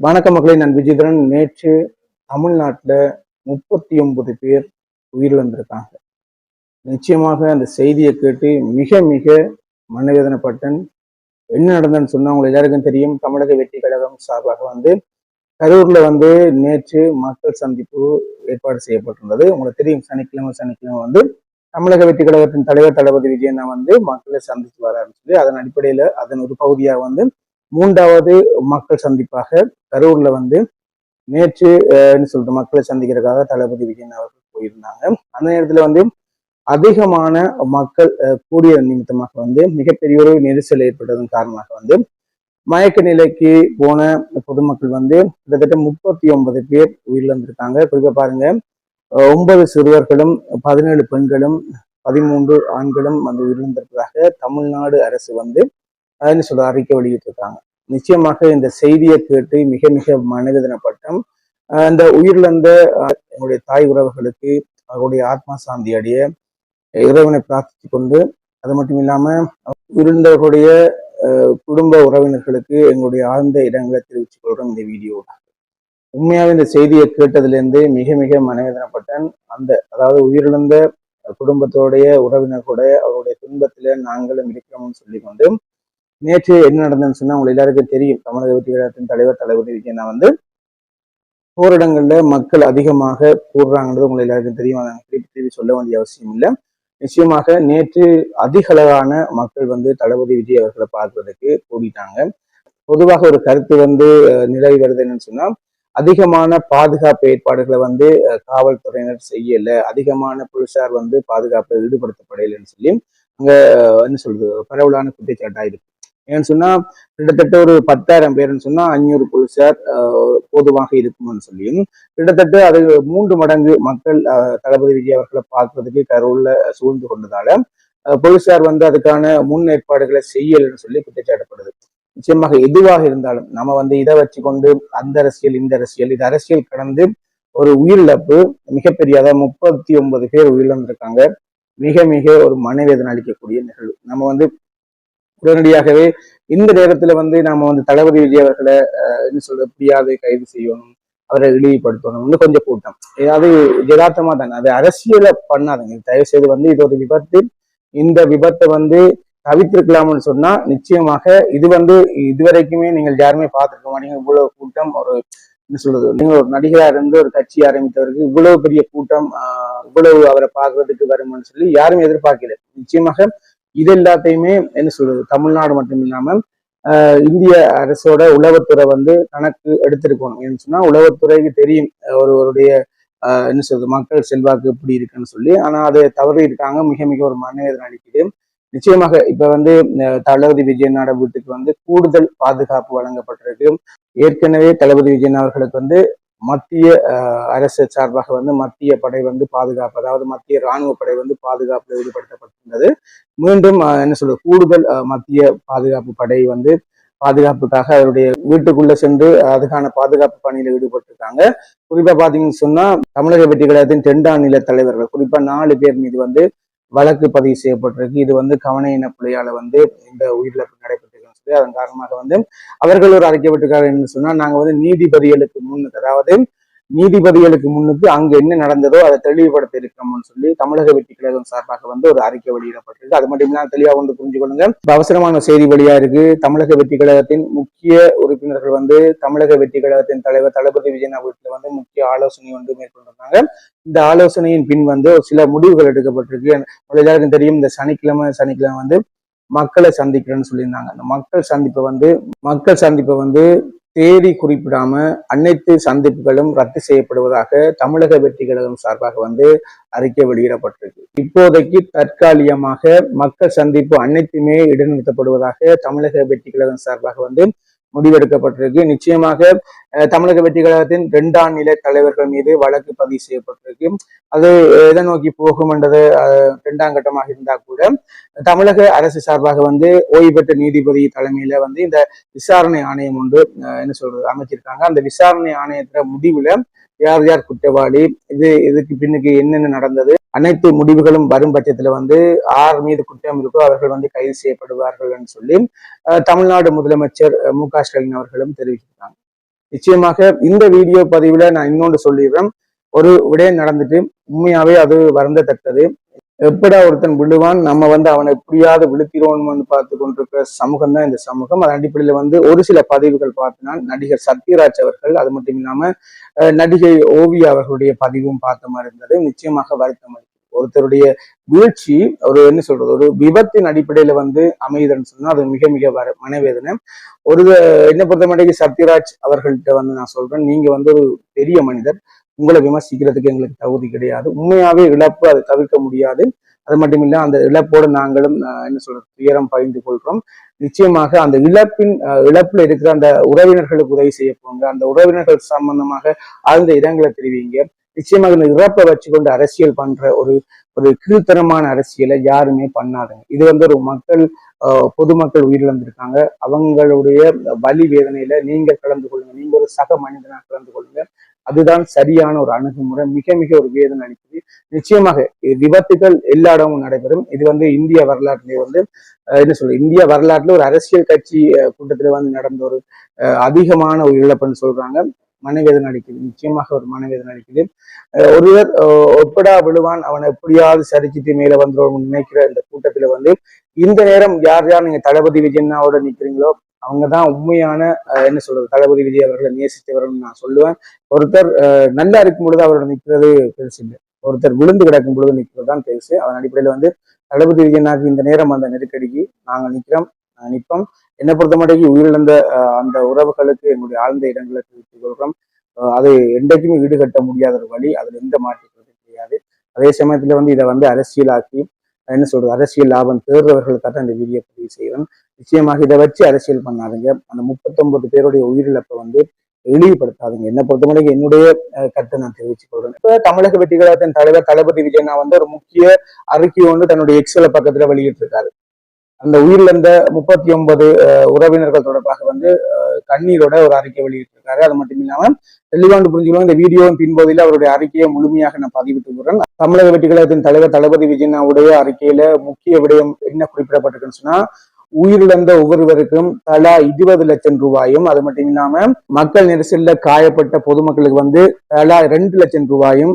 வணக்க மக்களை நான் விஜயதரன் நேற்று தமிழ்நாட்டில் முப்பத்தி ஒன்பது பேர் உயிரிழந்திருக்காங்க. நிச்சயமாக அந்த செய்தியை கேட்டு மிக மிக மனவேதனைப்பட்டேன் என்ன நடந்ததுன்னு சொன்னா உங்களுக்கு எல்லாருக்கும் தெரியும். தமிழக வெற்றி கழகம் சார்பாக வந்து கரூர்ல வந்து நேற்று மக்கள் சந்திப்பு ஏற்பாடு செய்யப்பட்டிருந்தது. உங்களுக்கு தெரியும் சனிக்கிழமை சனிக்கிழமை வந்து தமிழக வெற்றி கழகத்தின் தலைவர் தளபதி விஜயனா வந்து மக்களை சந்தித்து வராருன்னு சொல்லி அதன் அடிப்படையில அதன் ஒரு பகுதியாக வந்து மூன்றாவது மக்கள் சந்திப்பாக கரூர்ல வந்து நேற்று என்ன சொல்றது மக்களை சந்திக்கிறதுக்காக தளபதி விஜயன் அவர்கள் போயிருந்தாங்க. அந்த நேரத்துல வந்து அதிகமான மக்கள் கூடிய நிமித்தமாக வந்து மிகப்பெரிய ஒரு நெரிசல் ஏற்பட்டதன் காரணமாக வந்து மயக்க நிலைக்கு போன பொதுமக்கள் வந்து கிட்டத்தட்ட முப்பத்தி ஒன்பது பேர் உயிரிழந்திருக்காங்க. குறிப்பா பாருங்க ஒன்பது சிறுவர்களும் பதினேழு பெண்களும் பதிமூன்று ஆண்களும் வந்து உயிரிழந்திருப்பதாக தமிழ்நாடு அரசு வந்து அதுன்னு என்ன சொல்ற அறிக்கை வெளியிட்டிருக்காங்க. நிச்சயமாக இந்த செய்தியை கேட்டு மிக மிக மனிதனப்பட்டம் அந்த உயிரிழந்த என்னுடைய தாய் உறவுகளுக்கு அவருடைய ஆத்மா சாந்தி அடைய இறைவனை பிரார்த்தித்து கொண்டு அது மட்டும் இல்லாம உயிரிழந்தவர்களுடைய குடும்ப உறவினர்களுக்கு எங்களுடைய ஆழ்ந்த இடங்களை தெரிவித்துக் கொள்றோம் இந்த வீடியோ. உண்மையாவே இந்த செய்தியை கேட்டதுலேருந்து மிக மிக மனவேதனைப்பட்டேன். அந்த அதாவது உயிரிழந்த குடும்பத்தோடைய உறவினர்களுடைய அவருடைய துன்பத்தில் நாங்களும் இருக்கிறோம்னு சொல்லி கொண்டு நேற்று என்ன நடந்ததுன்னு சொன்னா உங்களுக்கு எல்லாருக்கும் தெரியும். தமிழக வெற்றி கழகத்தின் தலைவர் தளபதி விஜயனா வந்து போரிடங்கள்ல மக்கள் அதிகமாக கூடுறாங்கன்றது உங்களுக்கு எல்லாருக்கும் தெரியும். அதை திருப்பி திருப்பி சொல்ல வேண்டிய அவசியம் இல்லை. நிச்சயமாக நேற்று அதிக அளவான மக்கள் வந்து தளபதி விஜய் அவர்களை பார்க்கறதுக்கு கூடிட்டாங்க. பொதுவாக ஒரு கருத்து வந்து அஹ், நிலவி வருது என்னன்னு சொன்னா அதிகமான பாதுகாப்பு ஏற்பாடுகளை வந்து காவல்துறையினர் செய்யல. அதிகமான போலீசார் வந்து பாதுகாப்பில் ஈடுபடுத்தப்படலைன்னு சொல்லி அங்க என்ன சொல்றது பரவலான குற்றச்சாட்டா இருக்கு ஏன்னு சொன்னா கிட்டத்தட்ட ஒரு பத்தாயிரம் பேர்னு சொன்னா அஞ்சூறு போலீசார் பொதுவாக இருக்கும்னு சொல்லியும் கிட்டத்தட்ட அது மூன்று மடங்கு மக்கள் தளபதி விஜய் அவர்களை பார்க்கறதுக்கு கரூர்ல சூழ்ந்து கொண்டதால போலீசார் வந்து அதுக்கான முன் ஏற்பாடுகளை செய்யலன்னு சொல்லி குற்றச்சாட்டப்படுது. நிச்சயமாக எதுவாக இருந்தாலும் நம்ம வந்து இதை வச்சு கொண்டு அந்த அரசியல் இந்த அரசியல் இது அரசியல் கடந்து ஒரு உயிரிழப்பு மிகப்பெரிய அதாவது முப்பத்தி ஒன்பது பேர் உயிரிழந்திருக்காங்க மிக மிக ஒரு மனவேதனை அளிக்கக்கூடிய நிகழ்வு. நம்ம வந்து உடனடியாகவே இந்த நேரத்துல வந்து நாம வந்து தளபதி விஜய் அவர்களை அஹ், என்ன சொல்றது எப்படியாவது கைது செய்யணும் அவரை இழிவுபடுத்தணும் இன்னும் கொஞ்சம் கூட்டம். ஏதாவது யதார்த்தமா தானே? அது அரசியலை பண்ணாதுங்க. தயவு செய்து வந்து இது ஒரு விபத்து. இந்த விபத்தை வந்து தவித்திருக்கலாம்னு சொன்னா நிச்சயமாக இது வந்து இதுவரைக்குமே நீங்கள் யாருமே பார்த்துருக்க மாட்டீங்க. இவ்வளவு கூட்டம் ஒரு என்ன சொல்றது நீங்க ஒரு நடிகரா இருந்து ஒரு கட்சி ஆரம்பித்தவருக்கு இவ்வளவு பெரிய கூட்டம் இவ்வளவு அவரை பார்க்கறதுக்கு வரும்னு சொல்லி யாரும் எதிர்பார்க்கல. நிச்சயமாக இது எல்லாத்தையுமே என்ன சொல்றது தமிழ்நாடு மட்டும் இல்லாம இந்திய அரசோட உளவுத்துறை வந்து கணக்கு எடுத்திருக்கணும். ஏன்னு சொன்னா உளவுத்துறைக்கு தெரியும் ஒருவருடைய என்ன சொல்றது மக்கள் செல்வாக்கு எப்படி இருக்குன்னு சொல்லி. ஆனா அதை தவறி இருக்காங்க மிக மிக ஒரு மனவேதனை அளிக்குது. நிச்சயமாக இப்ப வந்து தளபதி விஜயனோட வீட்டுக்கு வந்து கூடுதல் பாதுகாப்பு வழங்கப்பட்டிருக்கு. ஏற்கனவே தளபதி விஜயன் அவர்களுக்கு வந்து மத்திய அரசு சார்பாக வந்து மத்திய படை வந்து பாதுகாப்பு அதாவது மத்திய இராணுவ படை வந்து பாதுகாப்பில் ஈடுபடுத்தப்பட்டிருந்தது மீண்டும் என்ன சொல்றது கூடுதல் மத்திய பாதுகாப்பு படை வந்து பாதுகாப்புக்காக அவருடைய வீட்டுக்குள்ள சென்று அதுக்கான பாதுகாப்பு பணியில ஈடுபட்டிருக்காங்க. குறிப்பா பாத்தீங்கன்னு சொன்னா தமிழக வெற்றி கழகத்தின் தென்டான் நில தலைவர்கள் குறிப்பா நாலு பேர் மீது வந்து வழக்கு பதிவு செய்யப்பட்டிருக்கு. இது வந்து கவன இன பிள்ளையால வந்து இந்த உயிரிழப்பு நடைபெற்று சொல்லி அதன் காரணமாக வந்து அவர்கள் ஒரு அறிக்கை விட்டுருக்காரு என்று சொன்னா நாங்க வந்து நீதிபதிகளுக்கு முன்னுக்கு அதாவது நீதிபதிகளுக்கு முன்னுக்கு அங்கு என்ன நடந்ததோ அதை தெளிவுபடுத்த இருக்கிறோம்னு சொல்லி தமிழக வெற்றி கழகம் சார்பாக வந்து ஒரு அறிக்கை வெளியிடப்பட்டிருக்கு. அது மட்டும் இல்லாமல் தெளிவாக வந்து புரிஞ்சு கொள்ளுங்க அவசரமான செய்தி வழியா இருக்கு. தமிழக வெற்றி கழகத்தின் முக்கிய உறுப்பினர்கள் வந்து தமிழக வெற்றி கழகத்தின் தலைவர் தளபதி விஜயனா வீட்டில் வந்து முக்கிய ஆலோசனை ஒன்று மேற்கொண்டிருந்தாங்க. இந்த ஆலோசனையின் பின் வந்து ஒரு சில முடிவுகள் எடுக்கப்பட்டிருக்கு. எல்லாருக்கும் தெரியும் இந்த சனிக்கிழமை சனிக்கிழமை வந்து மக்களை சந்திக்கிறேன்னு சொல்லியிருந்தாங்க. அந்த மக்கள் சந்திப்பை வந்து மக்கள் சந்திப்பை வந்து தேதி குறிப்பிடாம அனைத்து சந்திப்புகளும் ரத்து செய்யப்படுவதாக தமிழக வெற்றி கழகம் சார்பாக வந்து அறிக்கை வெளியிடப்பட்டிருக்கு. இப்போதைக்கு தற்காலிகமாக மக்கள் சந்திப்பு அனைத்துமே இடைநிறுத்தப்படுவதாக தமிழக வெற்றி கழகம் சார்பாக வந்து முடிவெடுக்கப்பட்டிருக்கு. நிச்சயமாக தமிழக வெற்றி கழகத்தின் இரண்டாம் நிலை தலைவர்கள் மீது வழக்கு பதிவு செய்யப்பட்டிருக்கு. அது எதை நோக்கி போகும் என்றது இரண்டாம் கட்டமாக இருந்தா கூட தமிழக அரசு சார்பாக வந்து ஓய்வு பெற்ற நீதிபதி தலைமையில வந்து இந்த விசாரணை ஆணையம் ஒன்று என்ன சொல்றது அமைச்சிருக்காங்க. அந்த விசாரணை ஆணையத்துல முடிவுல யார் யார் குற்றவாளி இது இதுக்கு பின்னுக்கு என்னென்ன நடந்தது அனைத்து முடிவுகளும் வரும் பட்சத்துல வந்து ஆர் மீது குற்றம் இருக்கோ அவர்கள் வந்து கைது செய்யப்படுவார்கள் சொல்லி தமிழ்நாடு முதலமைச்சர் மு க ஸ்டாலின் அவர்களும் தெரிவிச்சிருக்காங்க நிச்சயமாக இந்த வீடியோ பதிவுல நான் இன்னொன்று சொல்லிடுறேன். ஒரு விடயம் நடந்துட்டு உண்மையாவே அது வருந்தத்தக்கது. எப்படா ஒருத்தன் விழுவான்? நம்ம வந்து அவனை புரியாத விழுத்திரோன்னு பார்த்து கொண்டிருக்கிற சமூகம் தான் இந்த சமூகம். அதன் அடிப்படையில வந்து ஒரு சில பதிவுகள் பார்த்தனா நடிகர் சத்யராஜ் அவர்கள் அது மட்டும் இல்லாம நடிகை ஓவியா அவர்களுடைய பதிவும் பார்த்த மாதிரி இருந்தது. நிச்சயமாக வருத்தம் ஒருத்தருடைய வீழ்ச்சி ஒரு என்ன சொல்றது ஒரு விபத்தின் அடிப்படையில வந்து அமையுதுன்னு சொன்னா அது மிக மிக வர மனவேதனை. ஒரு என்ன பொறுத்த மட்டும் சத்யராஜ் அவர்கள்ட்ட வந்து நான் சொல்றேன். நீங்க வந்து ஒரு பெரிய மனிதர். உங்களை விமர்சிக்கிறதுக்கு எங்களுக்கு தகுதி கிடையாது. உண்மையாவே இழப்பு அதை தவிர்க்க முடியாது. அது மட்டும் இல்லை அந்த இழப்போடு நாங்களும் என்ன சொல்றது துயரம் பகிர்ந்து கொள்கிறோம் நிச்சயமாக அந்த இழப்பின் இழப்புல இருக்கிற அந்த உறவினர்களுக்கு உதவி செய்ய போங்க. அந்த உறவினர்கள் சம்பந்தமாக ஆழ்ந்த இடங்களை தெரிவிங்க. நிச்சயமாக இந்த இறப்பை வச்சுக்கொண்டு அரசியல் பண்ற ஒரு ஒரு கீழ்த்தரமான அரசியலை யாருமே பண்ணாதுங்க. இது வந்து ஒரு மக்கள் பொதுமக்கள் உயிரிழந்திருக்காங்க. அவங்களுடைய வலி வேதனையில நீங்க கலந்து கொள்ளுங்க. நீங்க ஒரு சக மனிதனா கலந்து கொள்ளுங்க. அதுதான் சரியான ஒரு அணுகுமுறை. மிக மிக ஒரு வேதனை அளிக்குது. நிச்சயமாக இது விபத்துகள் எல்லா இடமும் நடைபெறும். இது வந்து இந்திய வரலாற்றிலே வந்து என்ன சொல்றது? இந்திய வரலாற்றுல ஒரு அரசியல் கட்சி கூட்டத்துல வந்து நடந்த ஒரு அஹ், அதிகமான ஒரு இழப்புன்னு சொல்றாங்க. மனவேதனை அளிக்குது. நிச்சயமாக ஒரு மனவேதனை அளிக்குது. ஒருவர் ஒப்படா விழுவான் அவனை எப்படியாவது சரிச்சிட்டு மேல வந்துடும் நினைக்கிற இந்த கூட்டத்துல வந்து இந்த நேரம் யார் யார் நீங்க தளபதி விஜயனாவோட நிக்கிறீங்களோ அவங்க தான் உண்மையான என்ன சொல்றது தளபதி விஜய் அவர்களை நேசித்தவர்கள் நான் சொல்லுவேன். ஒருத்தர் நல்லா இருக்கும் பொழுது அவரோட நிற்கிறது பெருசு இல்லை. ஒருத்தர் விழுந்து கிடக்கும் பொழுது நிற்கிறது தான் பெருசு. அதன் அடிப்படையில் வந்து தளபதி விஜயனாக்கு இந்த நேரம் அந்த நெருக்கடிக்கு நாங்கள் நிற்கிறோம் நிற்போம். என்னை பொறுத்த மட்டும் உயிரிழந்த அந்த உறவுகளுக்கு என்னுடைய ஆழ்ந்த இடங்களை தெரிவித்துக் கொள்கிறோம் அது என்றைக்குமே ஈடுகட்ட முடியாத ஒரு வழி. அதில் எந்த மாற்றங்களும் கிடையாது. அதே சமயத்தில் வந்து இதை வந்து அரசியலாக்கி என்ன சொல்றது அரசியல் லாபம் தேடுறவர்களுக்காக இந்த வீடியோ பதிவு செய்கிறேன் நிச்சயமாக இதை வச்சு அரசியல் பண்ணாதுங்க. அந்த முப்பத்தொன்பது பேருடைய உயிரிழப்பை வந்து இழிவுபடுத்தாதுங்க. என்னை பொறுத்தவரைக்கும் என்னுடைய கருத்தை நான் தெரிவித்துக் கொள்றேன். இப்ப தமிழக வெற்றி கழகத்தின் தலைவர் தளபதி விஜயனா வந்து ஒரு முக்கிய அறிக்கை ஒன்று தன்னுடைய எக்ஸல பக்கத்துல வெளியிட்டிருக்காரு. அந்த உயிரிழந்த முப்பத்தி ஒன்பது உறவினர்கள் தொடர்பாக வந்து கண்ணீரோட ஒரு அறிக்கை வெளியிட்டிருக்காரு. அது மட்டும் இல்லாம தெளிவாண்டு புரிஞ்சுக்கலாம் இந்த வீடியோவின் பின்போதில் அவருடைய அறிக்கையை முழுமையாக நான் பதிவிட்டு வருறேன் தமிழக வெற்றி கழகத்தின் தலைவர் தளபதி விஜயனாவுடைய அறிக்கையில முக்கிய விடயம் என்ன குறிப்பிடப்பட்டிருக்குன்னு சொன்னா உயிரிழந்த ஒவ்வொருவருக்கும் தலா இருபது லட்சம் ரூபாயும் அது மட்டும் இல்லாம மக்கள் நெரிசல்ல காயப்பட்ட பொதுமக்களுக்கு வந்து தலா ரெண்டு லட்சம் ரூபாயும்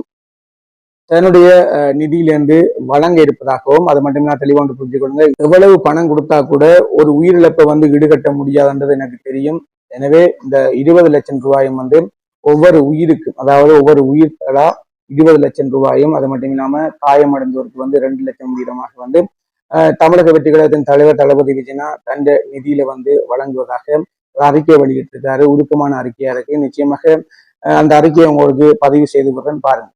தன்னுடைய நிதியிலிருந்து வழங்க இருப்பதாகவும் அது மட்டும் இல்லாம புரிஞ்சு கொடுங்க எவ்வளவு பணம் கொடுத்தா கூட ஒரு உயிரிழப்பை வந்து ஈடுகட்ட முடியாதுன்றது எனக்கு தெரியும். எனவே இந்த இருபது லட்சம் ரூபாயும் வந்து ஒவ்வொரு உயிருக்கும் அதாவது ஒவ்வொரு உயிர்களா இருபது லட்சம் ரூபாயும் அது மட்டும் இல்லாம காயமடைந்தோருக்கு வந்து ரெண்டு லட்சம் வீதமாக வந்து தமிழக வெற்றி கழகத்தின் தலைவர் தளபதி விஜயனா தந்த நிதியில வந்து வழங்குவதாக ஒரு அறிக்கையை வெளியிட்டிருக்காரு. உருக்கமான அறிக்கையா இருக்கு. நிச்சயமாக அந்த அறிக்கையை உங்களுக்கு பதிவு செய்து கொடுறேன் பாருங்க.